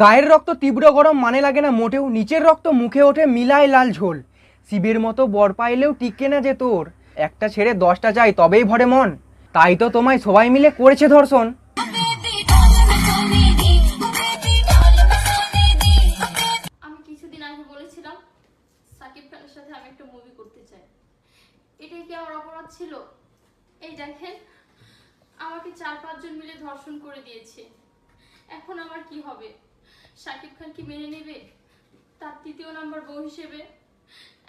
গায়ের রক্ত তীব্র গরম মানে লাগে না মোটেও। নিচের রক্ত মুখে ওঠে মিলায় লাল ঝোল। শিবের মতো বর পাইলেও টিকে না যে তোর। একটা ছেড়ে দশটা চাই তবেই ভরে মন। তাই তো তোমায় সবাই মিলে করেছে ধর্ষণ। আমাকে চার পাঁচজন মিলে ধর্ষণ করে দিয়েছে। এখন আমার কি হবে? সাকিব খান কি মেনে নেবে? তার তৃতীয় নাম্বার বউ হিসেবে?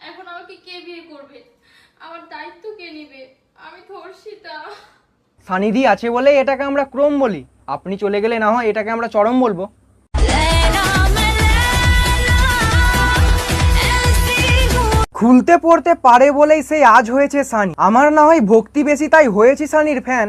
এখন আমাকে কে বিয়ে করবে? আমার দায়িত্ব কে নেবে? আমি ধর্ষিতা। সানিধি আছে বলে এটাকে আমরা ক্রম বলি। আপনি চলে গেলে না হয় এটাকে আমরা চরম বলব। খুলতে পড়তে পারে বলেই সেই আজ হয়েছে সানি। আমার না হয় ভক্তি বেশি তাই হয়েছি সানির ফ্যান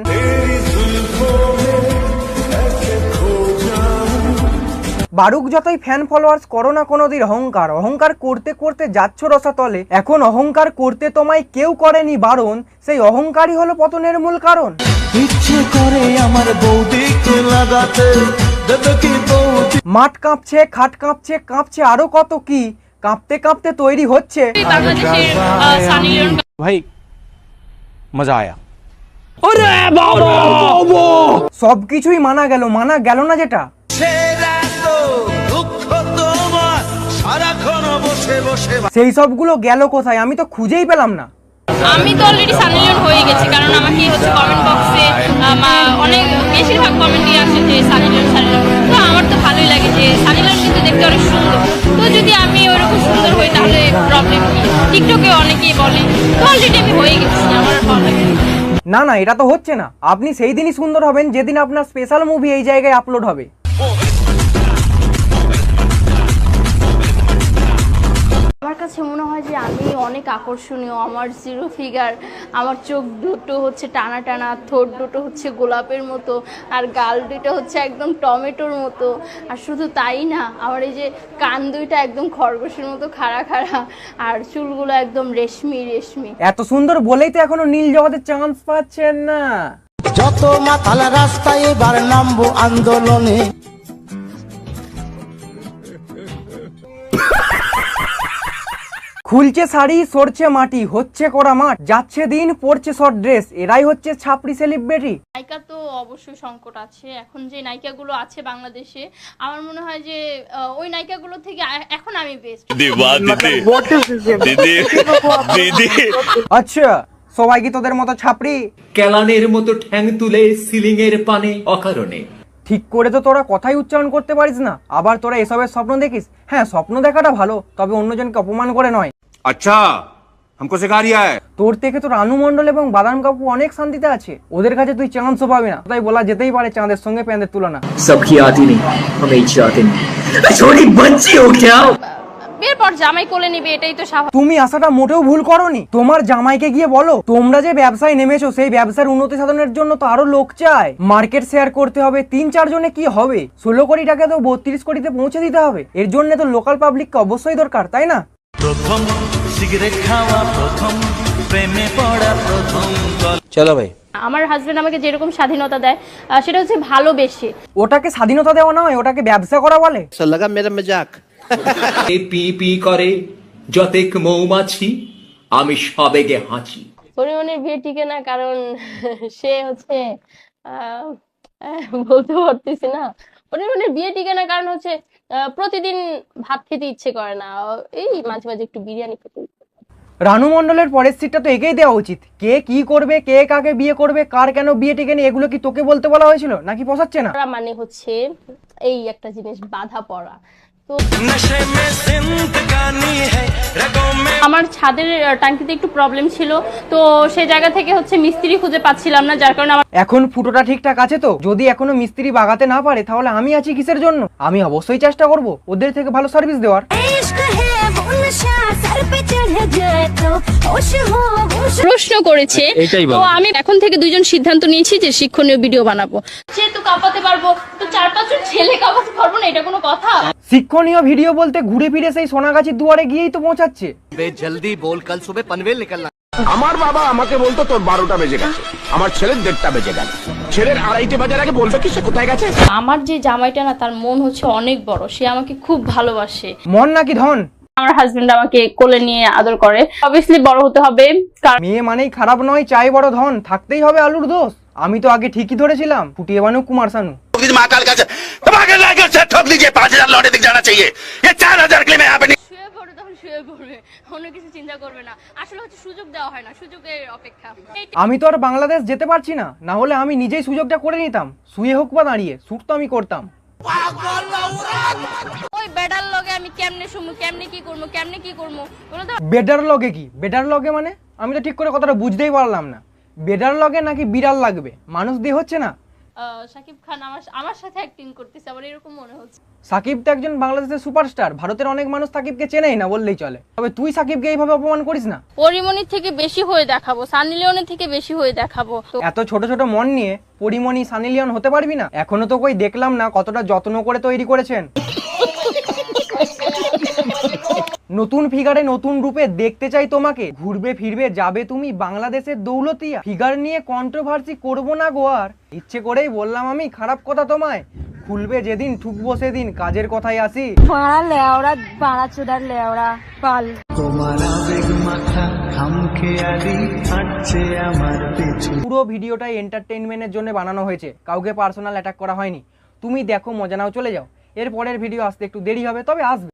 বারুক যতই ফ্যান ফলোয়ার্স করো না কোনোদিন অহংকার। অহংকার করতে করতে যাচ্ছ রসাতলে এখন অহংকার করতে তোমায় কেউ করেনি বারণ সেই অহংকারই হলো পতনের মূল কারণ। ইচ্ছে করে আমার মাঠ কাঁপছে খাট কাঁপছে কাঁপছে আরও কত কি কাঁপতে কাঁপতে তৈরি হচ্ছে। ভাই মজা আয়া। সবকিছুই মানা গেল মানা গেল না যেটা? সেই সবগুলো গেল কোথায়? আমি তো খুঁজেই পেলাম না। আমি তো অলরেডি সানিলিয়ন হয়ে গেছি কারণ আমাকে হচ্ছে কমেন্ট বক্সে অনেক বেশিরভাগ কমেন্টই আসে যে সানিলিয়ন সানিলিয়ন তো আমার তো ভালোই লাগে যে সানিলিয়ন কিন্তু দেখতে অনেক সুন্দর। তো যদি আমি ওরকম সুন্দর হই তাহলে প্রবলেম কি? টিকটকে অনেকেই বলে তো অলরেডি আমি হয়ে গেছি আমার না। না না এটা তো হচ্ছে না। আপনি সেই দিনই সুন্দর হবেন যেদিন আপনার স্পেশাল মুভি এই জায়গায় আপলোড হবে। কাছে মনে হয় যে আমি অনেক আকর্ষণীয়। আমার জিরো ফিগার আমার চোখ দুটো হচ্ছে টানা টানা ঠোঁট দুটো হচ্ছে গোলাপের মতো আর গাল দুইটা হচ্ছে একদম টমেটোর মতো। আর শুধু তাই না আমার এই যে কান দুইটা একদম খরগোশের মতো খাড়া খাড়া আর চুলগুলো একদম রেশমি রেশমি। এত সুন্দর বলেই তো এখনও নীল জগতে চান্স পাচ্ছেন না। যত মাতাল রাস্তায় এবার নামবো আন্দোলনে। খুলছে শাড়ি সরছে মাটি হচ্ছে করা মাঠ যাচ্ছে দিন পড়ছে শর্ট ড্রেস এরাই হচ্ছে ছাপড়ি সেলিব্রিটি নায়িকা তো অবশ্যই সংকট আছে। এখন যে নায়িকাগুলো আছে বাংলাদেশে আমার মনে হয় যে ওই নায়িকাগুলো থেকে এখন আমি বেস্ট আচ্ছা সবাই কি তোদের মতো ছাপড়ি? কেলানের মতো ঠ্যাং তুলে সিলিং এর পানে অকারণে। ঠিক করে তো তোরা কথাই উচ্চারণ করতে পারিস না আবার তোরা এসবের স্বপ্ন দেখিস হ্যাঁ স্বপ্ন দেখাটা ভালো তবে অন্যজনকে অপমান করে নয় अच्छा हमको सिखा रिया है তোর থেকে তোর আনু মণ্ডল এবং বাদাম কাকু অনেক শান্তিতে আছে ওদের কাছে তুই চান্সও পাবি না তাই বলা যেতেই পারে চাঁদের সঙ্গে প্যাঁদের তুলনা सबकी आती नहीं हमें इच्छा आती नहीं छोटी बच्ची हो क्या এরপর জামাই কোলে নিবে এটাই তো স্বাভাবিক। তুমি আশাটা মোটেও ভুল করনি। তোমার জামাইকে গিয়ে বলো তোমরা যে ব্যবসায় নেমেছো সেই ব্যবসার উন্নতি সাধনের জন্য তো আরও লোক চায়। মার্কেট শেয়ার করতে হবে তিন চার জনে কি হবে? ষোলো কোটি টাকা তো বত্রিশ কোটিতে পৌঁছে দিতে হবে। এর জন্য তো লোকাল পাবলিককে অবশ্যই দরকার তাই না? প্রথম সিগারেট খাওয়া প্রথম প্রেমে পড়া প্রথম চলো ভাই। আমার হাজবেন্ড আমাকে যেরকম স্বাধীনতা দেয় সেটা হচ্ছে ভালোবেসে। ওটাকে স্বাধীনতা দেওয়া নয় ওটাকে ব্যবসা করা বলে। লাগা মেরা মজাক পি পি করে যতেক মৌমাছি আমি সবেগে হাঁচি। পরিমণের বিয়ে টিকে না কারণ সে হচ্ছে বলতে পারতেছি না। পরিমণের বিয়ে টিকে না কারণ হচ্ছে আহ, প্রতিদিন ভাত খেতে ইচ্ছে করে না। এই মাঝে মাঝে একটু বিরিয়ানি খেতে রানু মণ্ডলের পরের সিটটা তো একেই দেওয়া উচিত। কে কি করবে কে কাকে বিয়ে করবে কার কেন বিয়ে টিকে নেই এগুলো কি তোকে বলতে বলা হয়েছিল? নাকি পোষাচ্ছে না? মানে হচ্ছে এই একটা জিনিস বাধা পড়া। তো আমার ছাদের টাঙ্কিতে একটু প্রবলেম ছিল তো সেই জায়গা থেকে হচ্ছে মিস্ত্রি খুঁজে পাচ্ছিলাম না যার কারণে আমার এখন ফুটোটা ঠিকঠাক আছে তো? যদি এখনও মিস্ত্রি বাগাতে না পারে তাহলে আমি আছি কিসের জন্য? আমি অবশ্যই চেষ্টা করব ওদের থেকে ভালো সার্ভিস দেওয়ার। প্রশ্ন করেছে তো আমি এখন থেকে দুজন সিদ্ধান্ত নিয়েছি যে শিক্ষণীয় ভিডিও বানাবো। যেহেতু কাঁপাতে পারব তো চার পাঁচজন ছেলে কাঁপাতে পারব না এটা কোনো কথা? শিক্ষণীয় ভিডিও বলতে ঘুরে ফিরে সেই সোনাগাছির দুয়ারে গিয়েই তো পৌঁছাচ্ছে। জলদি বল কাল সুবে পানভেল আমার বাবা আমাকে বলতো তোর বারোটা বেজে গেছে আমার ছেলের দেড়টা বেজে গেল। ছেলের আড়াইটে বাজার আগে বলবে কি সে কোথায় গেছে? আমার যে জামাইটা না তার মন হচ্ছে অনেক বড় সে আমাকে খুব ভালোবাসে। মন নাকি ধন? আমার হাজবেন্ড আমাকে কোলে নিয়ে আদর করে। অবভিয়াসলি বড় হতে হবে মেয়ে মানেই খারাপ নয় চাই বড় ধন থাকতেই হবে আলুর দোষ। আমি তো আগে ঠিকই ধরেছিলাম ফুটিয়ে বানু কুমার সানু। শানু महाकाल का तुम्हारे लाइक से ठोक दीजिए पाँच हजार लौटे दिख जाना चाहिए ये चार हजार के लिए मैं यहाँ पे শুয়ে পড়ে তখন শুয়ে পড়বে অন্য কিছু চিন্তা করবে না আসলে হচ্ছে সুযোগ দেওয়া হয় না সুযোগের অপেক্ষা এই আমি তো আর বাংলাদেশ যেতে পারছি না না হলে আমি নিজেই সুযোগটা করে নিতাম শুয়ে হোক বা দাঁড়িয়ে শ্যুট তো আমি করতাম ওই বেডার লগে আমি কেমনে শুমু কেমনে কি করবো কেমনে কি করবো ওগুলো তো বেডার লগে কি বেডার লগে মানে আমি তো ঠিক করে কথাটা বুঝতেই পারলাম না বেডার লগে নাকি বিড়াল লাগবে মানুষ দিয়ে হচ্ছে না আহ, শাকিব খান আমার আমার সাথে অ্যাক্টিং করতেছে আমার এরকম মনে হচ্ছে। সাকিব তো একজন বাংলাদেশের সুপারস্টার ভারতের অনেক মানুষ সাকিবকে চেনেই না বললেই চলে। তবে তুই সাকিবকে এইভাবে অপমান করিস না? পরিমণির থেকে বেশি হয়ে দেখাবো সানি লিওনের থেকে বেশি হয়ে দেখাবো। তো এত ছোট ছোট মন নিয়ে পরিমণি সানিলিয়ন হতে পারবি না? এখনও তো কই দেখলাম না কতটা যত্ন করে তৈরি করেছেন। নতুন ফিগারে নতুন রূপে দেখতে চাই তোমাকে। ঘুরবে ফিরবে যাবে তুমি বাংলাদেশের দৌলতিয়া। ফিগার নিয়ে কন্ট্রোভার্সি করব না গোয়ার ইচ্ছে করেই বললাম আমি খারাপ কথা তোমায়। খুলবে যেদিন ঠুকবো সেদিন কাজের কথাই আসি। বাড়া লেওড়া বাড়া চোদার লেওড়া পাল। তোমার আবেগ খামখেয়ালি হাঁটছে আমার পিছু। পুরো ভিডিওটাই এন্টারটেইনমেন্টের জন্য বানানো হয়েছে। কাউকে পার্সোনাল অ্যাটাক করা হয়নি। তুমি দেখো মজা নাও চলে যাও। এর পরের ভিডিও আসতে একটু দেরি হবে তবে আসবে।